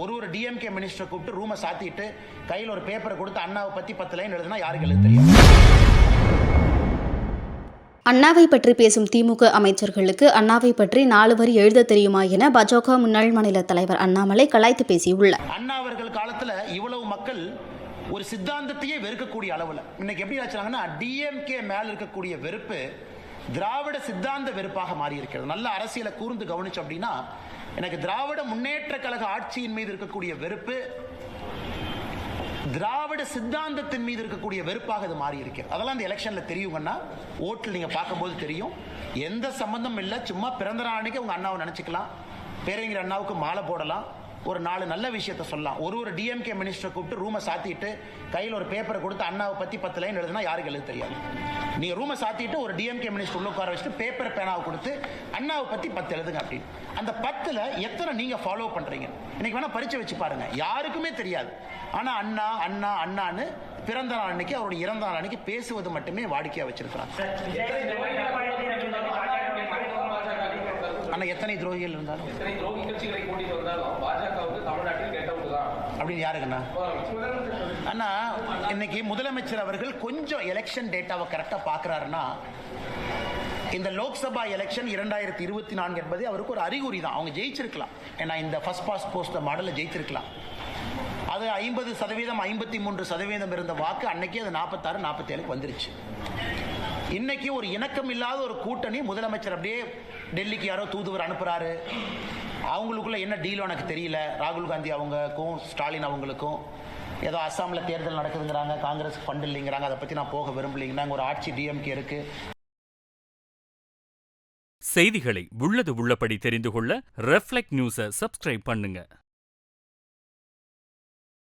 ஒரு ஒரு டிஎம்கே மினிஸ்டரை கூப்பிட்டு ரூமை சாத்திட்டு கையில் ஒரு பேப்பரை கொடுத்து அண்ணாவை பத்தி பத்து லைன் எழுதுனா யாருக்கு எழுத தெரியும்? அண்ணாவை பற்றி பேசும் திமுக அமைச்சர்களுக்கு அண்ணாவை பற்றி நாலு வரி எழுத தெரியுமா என பாஜக முன்னாள் மாநில தலைவர் அண்ணாமலை கலாய்த்து பேசியுள்ளார். அண்ணா அவர்கள் காலத்துல இவ்வளவு மக்கள் ஒரு சித்தாந்தத்தையே வெறுக்கக்கூடிய அளவுல. இன்னைக்கு எப்படி ஆச்சுனாங்கன்னா டிஎம்கே மேல இருக்கக்கூடிய வெறுப்பு திராவிட சித்தாந்த வெறுப்பாக மாறி இருக்கிறது நல்ல அரசியலை கூர்ந்து கவனிச்சோம் அப்படின்னா எனக்கு திராவிட முன்னேற்ற கழக ஆட்சியின் மீது இருக்கக்கூடிய வெறுப்பு திராவிட சித்தாந்தத்தின் மீது இருக்கக்கூடிய வெறுப்பாக இது மாறி இருக்கிறது. அதெல்லாம் இந்த எலெக்ஷன்ல தெரியுங்கன்னா ஓட்டில் நீங்க பார்க்கும்போது தெரியும். எந்த சம்பந்தம் இல்லை. சும்மா பிறந்த நாளைக்கு உங்கள் உங்க அண்ணாவை நினைச்சுக்கலாம். பேரறிஞர் அண்ணாவுக்கு மாலை போடலாம். ஒரு நாலு நல்ல விஷயத்த சொல்லலாம். ஒரு ஒரு டிஎம்கே மினிஸ்டரை கூப்பிட்டு ரூமை சாத்திட்டு கையில் ஒரு பேப்பரை கொடுத்து அண்ணாவை பற்றி பத்து லைன் எழுதுனா யாருக்கு எழுத தெரியாது? நீங்கள் ரூமை சாத்திட்டு ஒரு டிஎம்கே மினிஸ்டர் உள்ள உட்கார வச்சுட்டு பேப்பர் பேனாவை கொடுத்து அண்ணாவை பற்றி பத்து எழுதுங்க அப்படின்னு. அந்த பத்தில் எத்தனை நீங்கள் ஃபாலோ பண்ணுறீங்க இன்னைக்கு வேணால் பரிச்சை வச்சு பாருங்க. யாருக்குமே தெரியாது. ஆனால் அண்ணா அண்ணா அண்ணான்னு பிறந்த நாள் அன்னைக்கு அவருடைய இறந்த நாள் அன்னைக்கு பேசுவது மட்டுமே வாடிக்கையாக வச்சிருக்கிறாங்க. ஆனா எத்தனை துரோகிகள் இருந்தாலும்? இத்தனை துரோகி கட்சிகளை கூட்டிட்டு வந்தாலும் பாஜக வந்து தமிழ்நாட்டில் கெட்டவங்க தான். அப்படின்னு யாருக்குண்ணா அண்ணா இன்னைக்கு முதலமைச்சர் அவர்கள் கொஞ்சம் எலெக்ஷன் டேட்டாவை கரெக்டா பாக்குறாருன்னா இந்த லோக்சபா எலெக்ஷன் இரண்டாயிரத்தி இருபத்தி நான்கு என்பது அவருக்கு ஒரு அறிகுறி தான். அவங்க ஜெயிச்சிருக்கலாம். ஏன்னா இந்த ஃபர்ஸ்ட் பாஸ் போஸ்ட் மாடலில் ஜெயிச்சிருக்கலாம். அது ஐம்பது சதவீதம் ஐம்பத்தி மூன்று சதவீதம் இருந்த வாக்கு அன்னைக்கே அது நாற்பத்தாறு நாற்பத்தேழுக்கு வந்துருச்சு. இன்னைக்கு ஒரு இணக்கம் இல்லாத ஒரு கூட்டணி முதலமைச்சர் அப்படியே டெல்லிக்கு யாரோ தூதுவர் அனுப்புறாரு. அவங்களுக்குள்ள என்ன டீல் எனக்கு தெரியல. ராகுல் காந்தி அவங்களுக்கும் ஸ்டாலின் அவங்களுக்கும். ஏதோ அஸ்ஸாமில் தேர்தல் நடக்குதுங்கிறாங்க காங்கிரஸ் ஃபண்ட் இல்லைங்கிறாங்க அதை பற்றி நான் போக விரும்பலைங்கிறாங்க ஒரு ஆட்சி டிஎம்கே இருக்கு. செய்திகளை உள்ளது உள்ளபடி தெரிந்து கொள்ள ரெஃப்ளெக்ட் நியூஸை சப்ஸ்கிரைப் பண்ணுங்கள்